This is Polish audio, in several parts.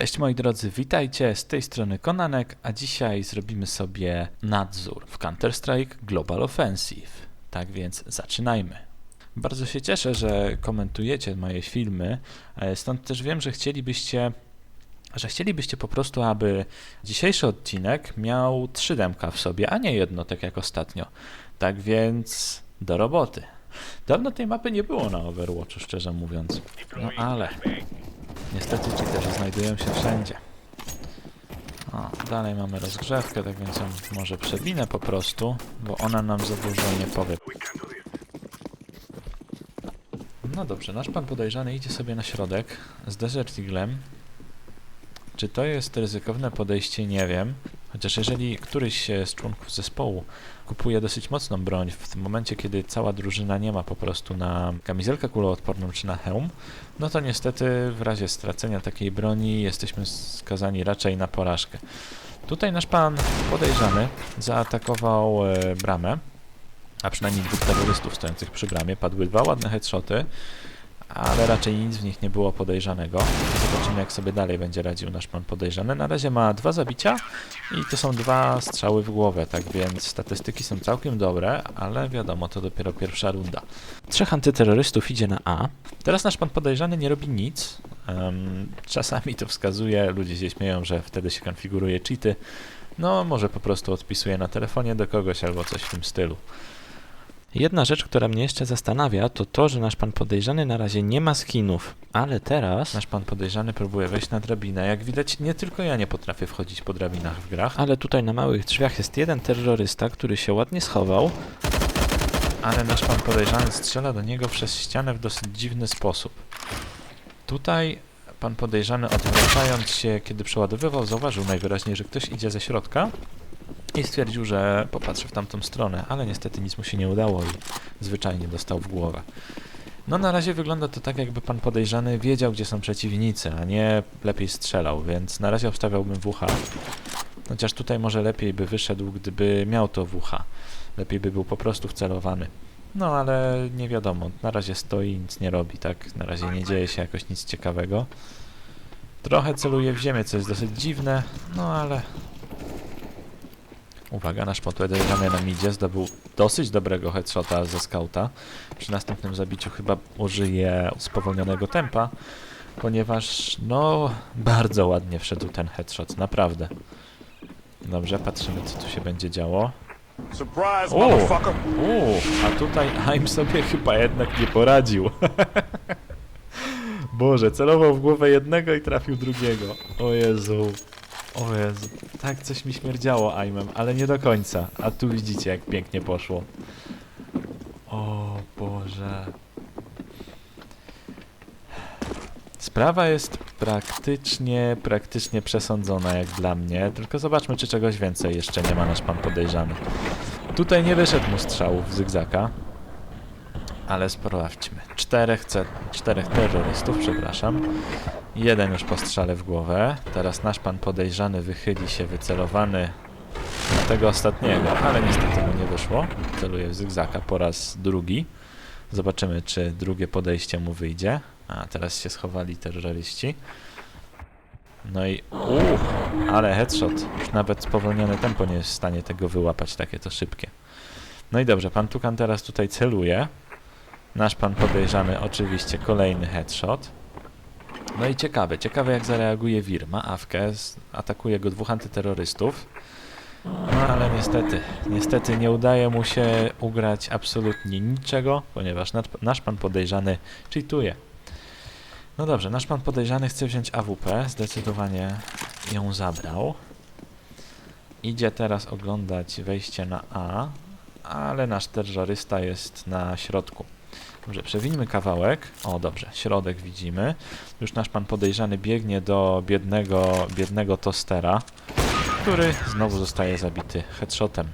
Cześć moi drodzy, witajcie z tej strony Konanek, a dzisiaj zrobimy sobie nadzór w Counter-Strike Global Offensive. Tak więc zaczynajmy. Bardzo się cieszę, że komentujecie moje filmy, e, stąd też wiem, że chcielibyście że chcielibyście po prostu, aby dzisiejszy odcinek miał trzy demka w sobie, a nie jedno, tak jak ostatnio. Tak więc do roboty. Dawno tej mapy nie było na Overwatchu, szczerze mówiąc. No ale niestety cheaterzy znajdują się wszędzie. O, dalej mamy rozgrzewkę, tak więc ją może przewinę po prostu, bo ona nam za dużo nie powie. No dobrze, nasz pan podejrzany idzie sobie na środek z Desert Eaglem. Czy to jest ryzykowne podejście? Nie wiem. Chociaż jeżeli któryś z członków zespołu kupuje dosyć mocną broń w tym momencie, kiedy cała drużyna nie ma po prostu na kamizelkę kuloodporną czy na hełm, no to niestety w razie stracenia takiej broni jesteśmy skazani raczej na porażkę. Tutaj nasz pan podejrzany zaatakował e, bramę, a przynajmniej dwóch terrorystów stojących przy bramie. Padły dwa ładne headshoty, ale raczej nic w nich nie było podejrzanego. Zobaczymy, jak sobie dalej będzie radził nasz pan podejrzany. Na razie ma dwa zabicia i to są dwa strzały w głowę, tak więc statystyki są całkiem dobre, ale wiadomo, to dopiero pierwsza runda. Trzech antyterrorystów idzie na A. Teraz nasz pan podejrzany nie robi nic. Em, czasami to wskazuje, ludzie się śmieją, że wtedy się konfiguruje cheaty. No, może po prostu odpisuje na telefonie do kogoś albo coś w tym stylu. Jedna rzecz, która mnie jeszcze zastanawia, to to, że nasz pan podejrzany na razie nie ma skinów, ale teraz nasz pan podejrzany próbuje wejść na drabinę. Jak widać, nie tylko ja nie potrafię wchodzić po drabinach w grach, ale tutaj na małych drzwiach jest jeden terrorysta, który się ładnie schował, ale nasz pan podejrzany strzela do niego przez ścianę w dosyć dziwny sposób. Tutaj pan podejrzany odwracając się, kiedy przeładowywał, zauważył najwyraźniej, że ktoś idzie ze środka i stwierdził, że popatrzy w tamtą stronę, ale niestety nic mu się nie udało i zwyczajnie dostał w głowę. No na razie wygląda to tak, jakby pan podejrzany wiedział, gdzie są przeciwnicy, a nie lepiej strzelał, więc na razie obstawiałbym WH. Chociaż tutaj może lepiej by wyszedł, gdyby miał to WH. Lepiej by był po prostu wcelowany. No ale nie wiadomo, na razie stoi, nic nie robi, tak? Na razie nie dzieje się jakoś nic ciekawego. Trochę celuje w ziemię, co jest dosyć dziwne, no ale Uwaga, nasz podejrzany na midzie zdobył dosyć dobrego headshota ze skauta. Przy następnym zabiciu chyba użyje spowolnionego tempa, ponieważ no bardzo ładnie wszedł ten headshot, naprawdę. Dobrze, patrzymy co tu się będzie działo. Uuu, a tutaj Aim sobie chyba jednak nie poradził. Boże, celował w głowę jednego i trafił drugiego. O Jezu. O Jezu. Tak coś mi śmierdziało Aimem, ale nie do końca. A tu widzicie jak pięknie poszło. O Boże. Sprawa jest praktycznie, praktycznie przesądzona jak dla mnie, tylko zobaczmy czy czegoś więcej jeszcze nie ma nasz pan podejrzany. Tutaj nie wyszedł mu strzałów zygzaka, ale sprawdźmy. Czterech, czterech terrorystów, przepraszam. Jeden już po strzale w głowę. Teraz nasz pan podejrzany wychyli się wycelowany na tego ostatniego, ale niestety mu nie wyszło. Celuje w zygzaka po raz drugi. Zobaczymy, czy drugie podejście mu wyjdzie. A, teraz się schowali terroryści. No i uff, ale headshot. Już nawet spowolnione tempo nie jest w stanie tego wyłapać, takie to szybkie. No i dobrze, pan Tukan teraz tutaj celuje. Nasz pan podejrzany oczywiście kolejny headshot. No i ciekawe, ciekawe jak zareaguje Wir. Ma awkę, atakuje go dwóch antyterrorystów. No ale niestety, niestety nie udaje mu się ugrać absolutnie niczego, ponieważ nasz pan podejrzany cheatuje. No dobrze, nasz pan podejrzany chce wziąć AWP, zdecydowanie ją zabrał. Idzie teraz oglądać wejście na A, ale nasz terrorysta jest na środku. Dobrze, przewińmy kawałek. O, dobrze, środek widzimy. Już nasz pan podejrzany biegnie do biednego, biednego tostera, który znowu zostaje zabity headshotem.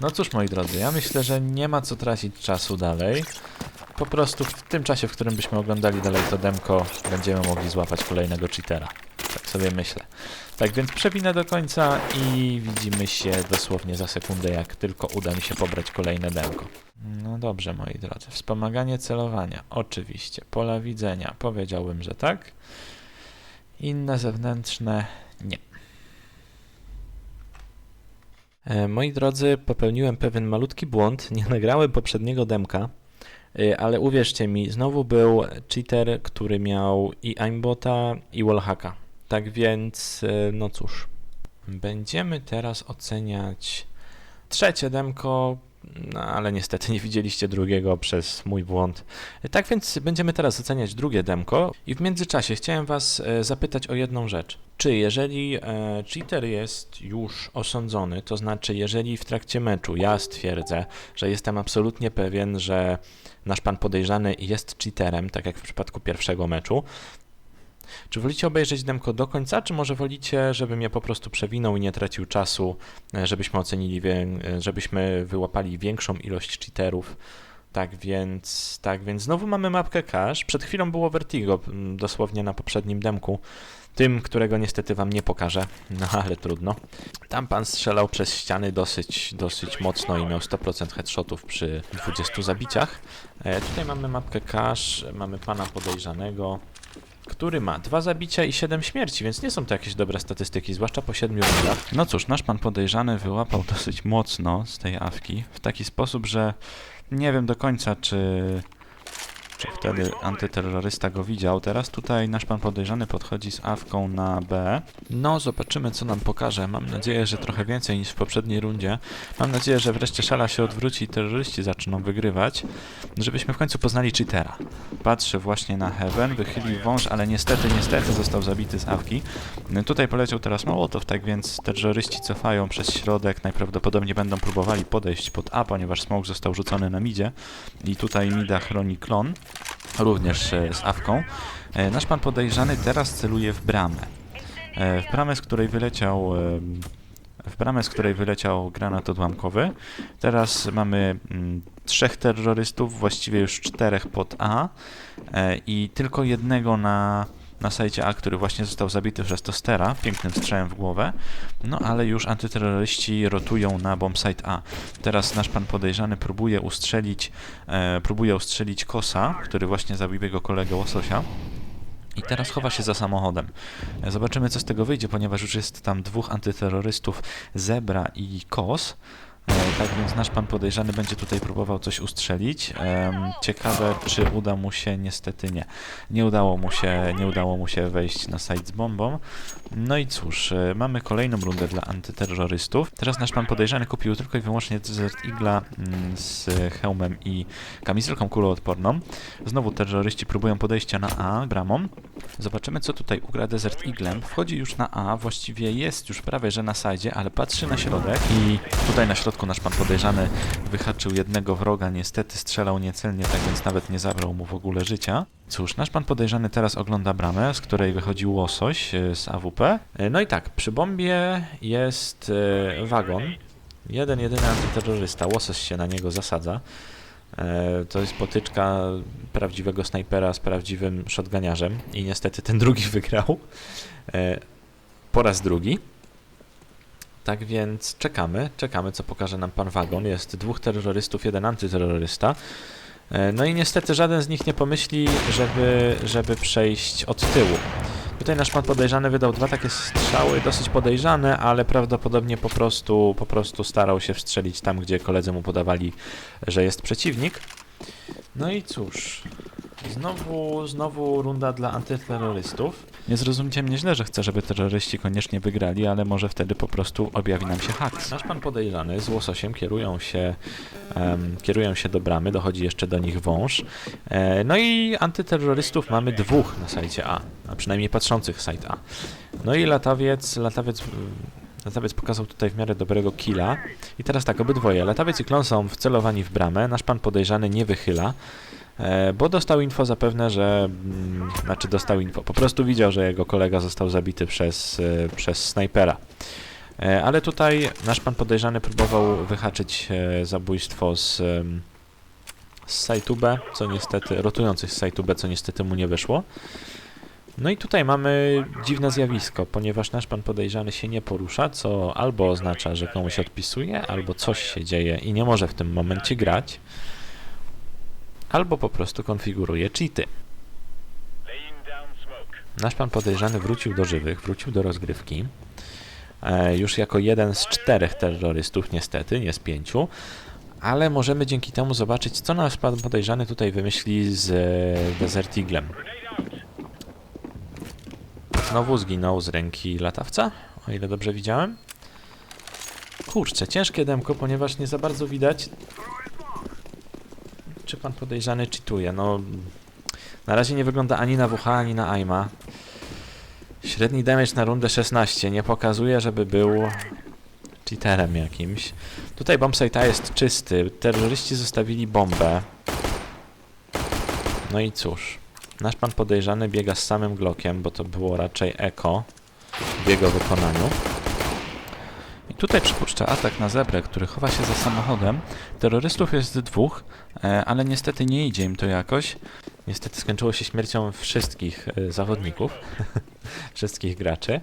No cóż, moi drodzy, ja myślę, że nie ma co tracić czasu dalej. Po prostu w tym czasie, w którym byśmy oglądali dalej to demko, będziemy mogli złapać kolejnego cheatera. Sobie myślę. Tak więc przewinę do końca i widzimy się dosłownie za sekundę, jak tylko uda mi się pobrać kolejne demko. No dobrze, moi drodzy. Wspomaganie celowania, oczywiście. Pola widzenia, powiedziałbym, że tak. Inne zewnętrzne nie. E, Moi drodzy, popełniłem pewien malutki błąd. Nie nagrałem poprzedniego demka, e, ale uwierzcie mi, znowu był cheater, który miał i aimbota, i wallhacka. Tak więc, e, no cóż, będziemy teraz oceniać trzecie demko, no ale niestety nie widzieliście drugiego przez mój błąd. E, Tak więc będziemy teraz oceniać drugie demko i w międzyczasie chciałem Was e, zapytać o jedną rzecz. Czy jeżeli cheater jest już osądzony, to znaczy jeżeli w trakcie meczu ja stwierdzę, że jestem absolutnie pewien, że nasz pan podejrzany jest cheaterem, tak jak w przypadku pierwszego meczu, czy wolicie obejrzeć demko do końca, czy może wolicie, żebym ja po prostu przewinął i nie tracił czasu, e, żebyśmy ocenili, e, żebyśmy wyłapali większą ilość cheaterów? Tak więc, tak więc znowu mamy mapkę cache. Przed chwilą było Vertigo, dosłownie na poprzednim demku. Tym, którego niestety wam nie pokażę, no ale trudno. Tam pan strzelał przez ściany dosyć, dosyć mocno i miał 100% headshotów przy 20 zabiciach. E, tutaj mamy mapkę cache, mamy pana podejrzanego, który ma dwa zabicia i 7 śmierci, więc nie są to jakieś dobre statystyki, zwłaszcza po 7 rundach. No cóż, nasz pan podejrzany wyłapał dosyć mocno z tej awki, w taki sposób, że nie wiem do końca, czy, czy wtedy antyterrorysta go widział. Teraz tutaj nasz pan podejrzany podchodzi z awką na B. No, zobaczymy, co nam pokaże. Mam nadzieję, że trochę więcej niż w poprzedniej rundzie. Mam nadzieję, że wreszcie szala się odwróci i terroryści zaczną wygrywać, żebyśmy w końcu poznali cheatera. Patrzy właśnie na Heaven, wychylił wąż, ale niestety, niestety został zabity z awki. Tutaj poleciał teraz Mołotow, tak więc terroryści cofają przez środek, najprawdopodobniej będą próbowali podejść pod A, ponieważ smoke został rzucony na midzie i tutaj mida chroni klon, również e, z awką. E, Nasz pan podejrzany teraz celuje w bramę. E, W bramę, z której wyleciał w bramę, z której wyleciał granat odłamkowy. Teraz mamy mm, trzech terrorystów, właściwie już czterech pod A i tylko jednego na, na sajcie A, który właśnie został zabity przez Tostera, pięknym strzałem w głowę. No ale już antyterroryści rotują na bombsite A. Teraz nasz pan podejrzany próbuje ustrzelić, e, próbuje ustrzelić Kosa, który właśnie zabił jego kolegę Łososia. I teraz chowa się za samochodem. E, Zobaczymy, co z tego wyjdzie, ponieważ już jest tam dwóch antyterrorystów, Zebra i Kos. E, Tak więc nasz pan podejrzany będzie tutaj próbował coś ustrzelić. Ciekawe, czy uda mu się, niestety nie. Nie udało mu się, nie udało mu się wejść na site z bombą. No i cóż, e, mamy kolejną rundę dla antyterrorystów. Teraz nasz pan podejrzany kupił tylko i wyłącznie Desert Eagla mm, z hełmem i kamizelką kuloodporną. Znowu terroryści próbują podejścia na A bramą. Zobaczymy, co tutaj ugra Desert Eaglem. Wchodzi już na A, właściwie jest już prawie że na sajdzie, ale patrzy na środek i tutaj na środku nasz pan podejrzany wyhaczył jednego wroga, niestety strzelał niecelnie, tak więc nawet nie zabrał mu w ogóle życia. Cóż, nasz pan podejrzany teraz ogląda bramę, z której wychodził łosoś e, z AWP. E, No i tak, przy bombie jest e, wagon. Jeden, jedyny antyterrorysta, łosoś się na niego zasadza. To jest potyczka prawdziwego snajpera z prawdziwym shotganiarzem i niestety ten drugi wygrał po raz drugi. Tak więc czekamy, czekamy co pokaże nam pan Wagon. Jest dwóch terrorystów, jeden antyterrorysta. E, No i niestety żaden z nich nie pomyśli, żeby, żeby przejść od tyłu. Tutaj nasz pan podejrzany wydał dwa takie strzały, dosyć podejrzane, ale prawdopodobnie po prostu, po prostu starał się wstrzelić tam, gdzie koledzy mu podawali, że jest przeciwnik. No i cóż, znowu, znowu runda dla antyterrorystów. Nie zrozumcie mnie źle, że chcę, żeby terroryści koniecznie wygrali, ale może wtedy po prostu objawi nam się haks. Nasz pan podejrzany z łososiem kierują się, em, kierują się do bramy, dochodzi jeszcze do nich wąż. E, no i antyterrorystów mamy dwóch na sajcie A, a przynajmniej patrzących site A. No i latawiec, latawiec, latawiec pokazał tutaj w miarę dobrego killa. I teraz tak, obydwoje, latawiec i klon są wcelowani w bramę, nasz pan podejrzany nie wychyla. E, bo dostał info zapewne, że. Mm, znaczy, dostał info. Po prostu widział, że jego kolega został zabity przez, e, przez snajpera. E, ale tutaj nasz pan podejrzany próbował wyhaczyć zabójstwo z, z sajtu B, co niestety. rotujących z sajtu B, co niestety mu nie wyszło. No i tutaj mamy dziwne zjawisko, ponieważ nasz pan podejrzany się nie porusza, co albo oznacza, że komuś odpisuje, albo coś się dzieje i nie może w tym momencie grać albo po prostu konfiguruje cheaty. Nasz pan podejrzany wrócił do żywych, wrócił do rozgrywki. E, już jako jeden z czterech terrorystów, niestety, nie z pięciu. Ale możemy dzięki temu zobaczyć, co nasz pan podejrzany tutaj wymyśli z e, Desert Eaglem. Znowu zginął z ręki latawca, o ile dobrze widziałem. Kurczę, ciężkie demko, ponieważ nie za bardzo widać, czy pan podejrzany cheatuje. No, na razie nie wygląda ani na WH, ani na AIMA. Średni damage na rundę 16 nie pokazuje, żeby był cheaterem jakimś. Tutaj bombsite jest czysty. Terroryści zostawili bombę. No i cóż. Nasz pan podejrzany biega z samym Glockiem, bo to było raczej eko w jego wykonaniu. I tutaj przypuszcza atak na zebrę, który chowa się za samochodem. Terrorystów jest dwóch, e, ale niestety nie idzie im to jakoś. Niestety skończyło się śmiercią wszystkich e, zawodników, wszystkich graczy.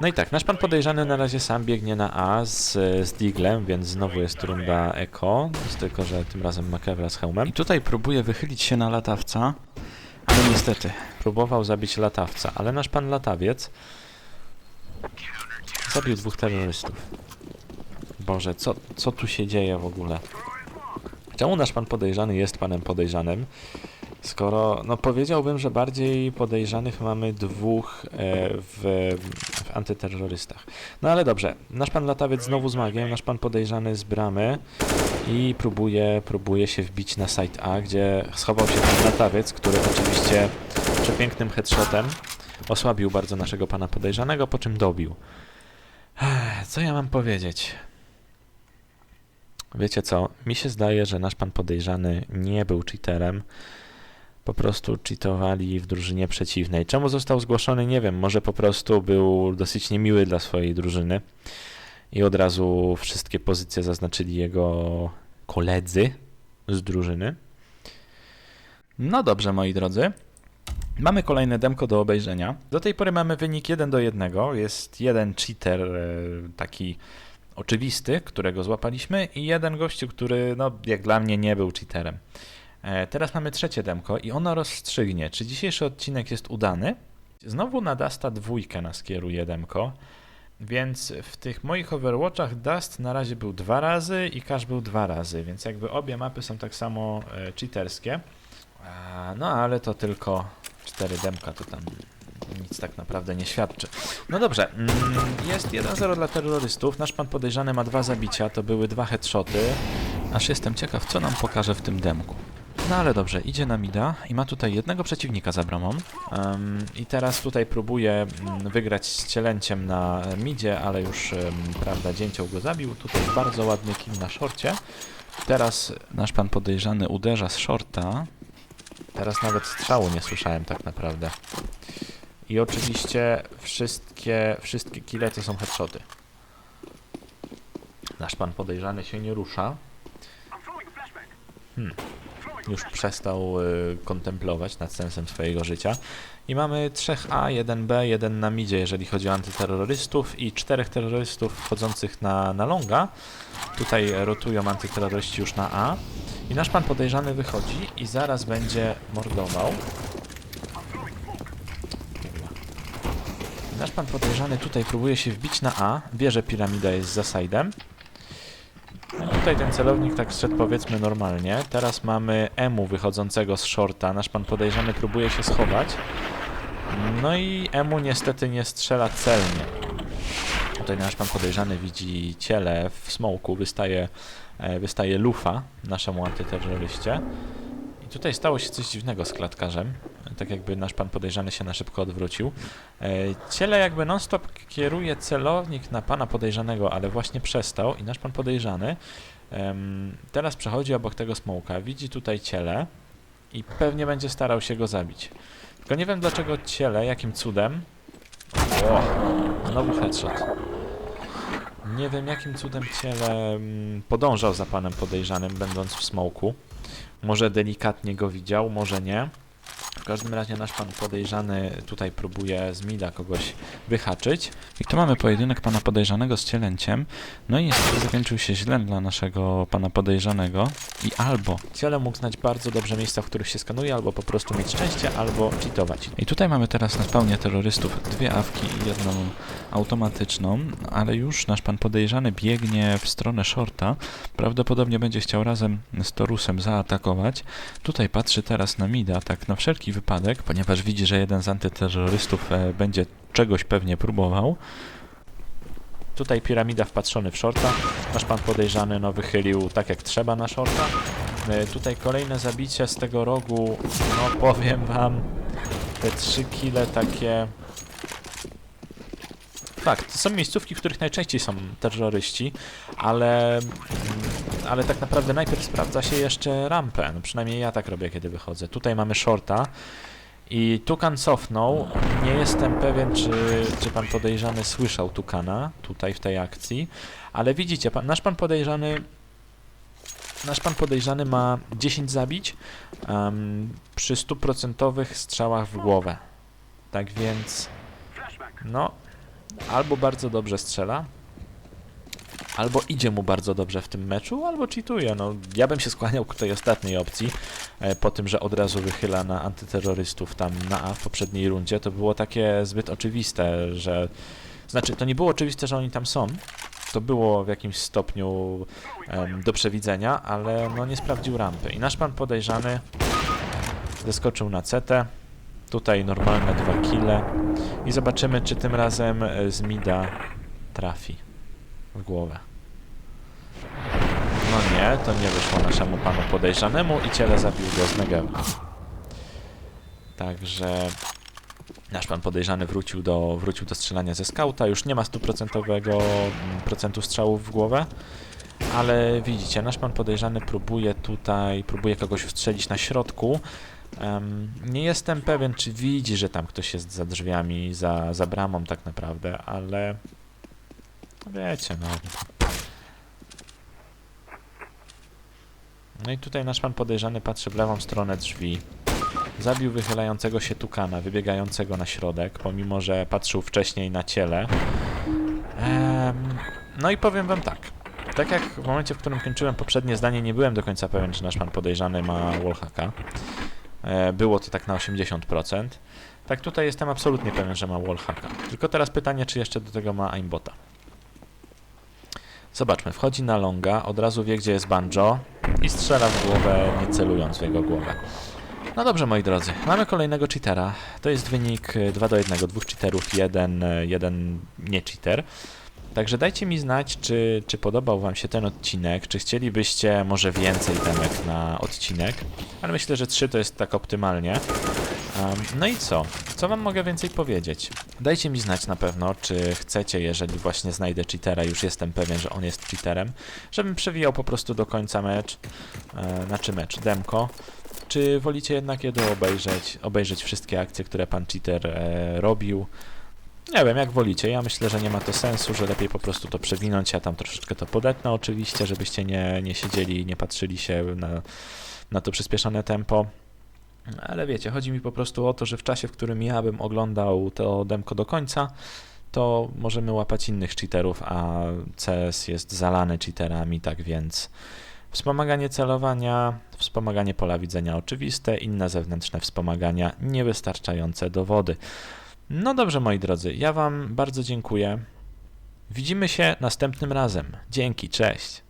No i tak, nasz pan podejrzany na razie sam biegnie na A z, z Diglem, więc znowu jest runda Eko, tylko że tym razem Makewra z hełmem. I tutaj próbuje wychylić się na latawca, ale niestety Próbował zabić latawca, ale nasz pan latawiec zabił dwóch terrorystów. Boże, co, co tu się dzieje w ogóle? Czemu nasz pan podejrzany jest panem podejrzanym? Skoro, no powiedziałbym, że bardziej podejrzanych mamy dwóch e, w, w antyterrorystach. No ale dobrze, nasz pan latawiec znowu z magiem, nasz pan podejrzany z bramy i próbuje, próbuje się wbić na site A, gdzie schował się pan latawiec, który oczywiście przepięknym headshotem osłabił bardzo naszego pana podejrzanego, po czym dobił. Co ja mam powiedzieć? Wiecie co? Mi się zdaje, że nasz pan podejrzany nie był cheaterem. Po prostu cheatowali w drużynie przeciwnej. Czemu został zgłoszony? Nie wiem. Może po prostu był dosyć niemiły dla swojej drużyny i od razu wszystkie pozycje zaznaczyli jego koledzy z drużyny. No dobrze, moi drodzy. Mamy kolejne demko do obejrzenia. Do tej pory mamy wynik 1 do 1. Jest jeden cheater e, taki oczywisty, którego złapaliśmy i jeden gościu, który no jak dla mnie nie był cheaterem. E, Teraz mamy trzecie demko i ono rozstrzygnie, czy dzisiejszy odcinek jest udany. Znowu na Dusta dwójkę nas kieruje demko, więc w tych moich Overwatchach Dust na razie był dwa razy i Cash był dwa razy, więc jakby obie mapy są tak samo e, cheaterskie. No ale to tylko cztery demka, to tam nic tak naprawdę nie świadczy. No dobrze, mm, jest 1-0 dla terrorystów. Nasz pan podejrzany ma dwa zabicia, to były dwa headshoty. Aż jestem ciekaw, co nam pokaże w tym demku. No ale dobrze, idzie na mida i ma tutaj jednego przeciwnika za bramą. Em, I teraz tutaj próbuje mm, wygrać z cielęciem na midzie, ale już, em, prawda, dzięcioł go zabił. Tutaj bardzo ładny kill na szorcie. Teraz nasz pan podejrzany uderza z shorta. Teraz nawet strzału nie słyszałem tak naprawdę. I oczywiście wszystkie, wszystkie kile to są headshoty. Nasz pan podejrzany się nie rusza. Hmm. Już przestał y, kontemplować nad sensem swojego życia. I mamy 3A, 1B, 1 na midzie, jeżeli chodzi o antyterrorystów i czterech terrorystów wchodzących na, na longa. Tutaj rotują antyterroryści już na A. I nasz pan podejrzany wychodzi i zaraz będzie mordował. Nasz pan podejrzany tutaj próbuje się wbić na A. Wie, że piramida jest za side'em. Tutaj ten celownik tak szedł powiedzmy normalnie. Teraz mamy Emu wychodzącego z shorta. Nasz pan podejrzany próbuje się schować. No i Emu niestety nie strzela celnie. Tutaj nasz pan podejrzany widzi ciele w smoku. Wystaje, wystaje lufa naszemu antyterroryście. I tutaj stało się coś dziwnego z klatkarzem. Tak jakby nasz pan podejrzany się na szybko odwrócił. E, Ciele jakby non-stop kieruje celownik na pana podejrzanego, ale właśnie przestał i nasz pan podejrzany teraz przechodzi obok tego smoka, widzi tutaj ciele i pewnie będzie starał się go zabić. Tylko nie wiem dlaczego ciele, jakim cudem... O, znowu headshot. Nie wiem jakim cudem ciele mm, podążał za panem podejrzanym, będąc w smoku. Może delikatnie go widział, może nie. W każdym razie nasz pan podejrzany tutaj próbuje z mida kogoś wyhaczyć. I tu mamy pojedynek pana podejrzanego z cielęciem. No i niestety zakończył się źle dla naszego pana podejrzanego. I albo ciele mógł znać bardzo dobrze miejsca, w których się skanuje, albo po prostu mieć szczęście, albo cheatować. I tutaj mamy teraz na spawnie terrorystów dwie awki i jedną automatyczną, ale już nasz pan podejrzany biegnie w stronę shorta. Prawdopodobnie będzie chciał razem z Torusem zaatakować. Tutaj patrzy teraz na mida, tak na wszelki wypadek, ponieważ widzi, że jeden z antyterrorystów e, będzie czegoś pewnie próbował. Tutaj piramida wpatrzony w shorta. Nasz pan podejrzany no wychylił tak jak trzeba na shorta. E, Tutaj kolejne zabicie z tego rogu, no powiem wam, te trzy kile takie... Tak, to są miejscówki, w których najczęściej są terroryści, ale, mm, ale tak naprawdę najpierw sprawdza się jeszcze rampę. No przynajmniej ja tak robię, kiedy wychodzę. Tutaj mamy shorta i Tukan cofnął. Nie jestem pewien, czy, czy pan podejrzany słyszał Tukana tutaj w tej akcji, ale widzicie, pan, nasz pan podejrzany Nasz pan podejrzany ma 10 zabić em, przy stuprocentowych strzałach w głowę. Tak więc, no, albo bardzo dobrze strzela, albo idzie mu bardzo dobrze w tym meczu, albo cheatuje. No, ja bym się skłaniał ku tej ostatniej opcji, e, po tym, że od razu wychyla na antyterrorystów tam na A w poprzedniej rundzie. To było takie zbyt oczywiste, że... Znaczy, to nie było oczywiste, że oni tam są, to było w jakimś stopniu do przewidzenia, ale no nie sprawdził rampy. I nasz pan podejrzany zeskoczył na CT. Tutaj normalne dwa kile. I zobaczymy, czy tym razem e, z mida trafi w głowę. No nie, to nie wyszło naszemu panu podejrzanemu i ciele zabił go z Negewa. Także nasz pan podejrzany wrócił do, wrócił do strzelania ze skauta. Już nie ma stuprocentowego mm, procentu strzałów w głowę. Ale widzicie, nasz pan podejrzany próbuje tutaj, próbuje kogoś ustrzelić na środku. Em, nie jestem pewien, czy widzi, że tam ktoś jest za drzwiami, za, za bramą tak naprawdę, ale wiecie, no. No i tutaj nasz pan podejrzany patrzy w lewą stronę drzwi. Zabił wychylającego się tukana, wybiegającego na środek, pomimo że patrzył wcześniej na ciele. Em, no i powiem wam tak. Tak jak w momencie, w którym kończyłem poprzednie zdanie, nie byłem do końca pewien, czy nasz pan podejrzany ma wallhacka. E, było to tak na 80%. Tak tutaj jestem absolutnie pewien, że ma wallhacka. Tylko teraz pytanie, czy jeszcze do tego ma aimbota. Zobaczmy, wchodzi na longa, od razu wie, gdzie jest banjo i strzela w głowę, nie celując w jego głowę. No dobrze, moi drodzy, mamy kolejnego cheatera. To jest wynik e, 2 do 1, dwóch cheaterów, jeden, jeden nie cheater. Także dajcie mi znać, czy, czy podobał Wam się ten odcinek, czy chcielibyście może więcej temek na odcinek, ale myślę, że 3 to jest tak optymalnie. Em, no i co? Co Wam mogę więcej powiedzieć? Dajcie mi znać na pewno, czy chcecie, jeżeli właśnie znajdę cheatera, już jestem pewien, że on jest cheaterem, żebym przewijał po prostu do końca mecz, e, znaczy mecz, demko, czy wolicie jednak jedno obejrzeć, obejrzeć wszystkie akcje, które pan cheater e, robił? Nie wiem, jak wolicie. Ja myślę, że nie ma to sensu, że lepiej po prostu to przewinąć. Ja tam troszeczkę to podetnę oczywiście, żebyście nie, nie siedzieli i nie patrzyli się na, na to przyspieszone tempo. Ale wiecie, chodzi mi po prostu o to, że w czasie, w którym ja bym oglądał to demko do końca, to możemy łapać innych cheaterów, a CS jest zalany cheaterami, tak więc Wspomaganie celowania, wspomaganie pola widzenia oczywiste, inne zewnętrzne wspomagania, niewystarczające dowody. No dobrze, moi drodzy, ja Wam bardzo dziękuję. Widzimy się następnym razem. Dzięki, cześć.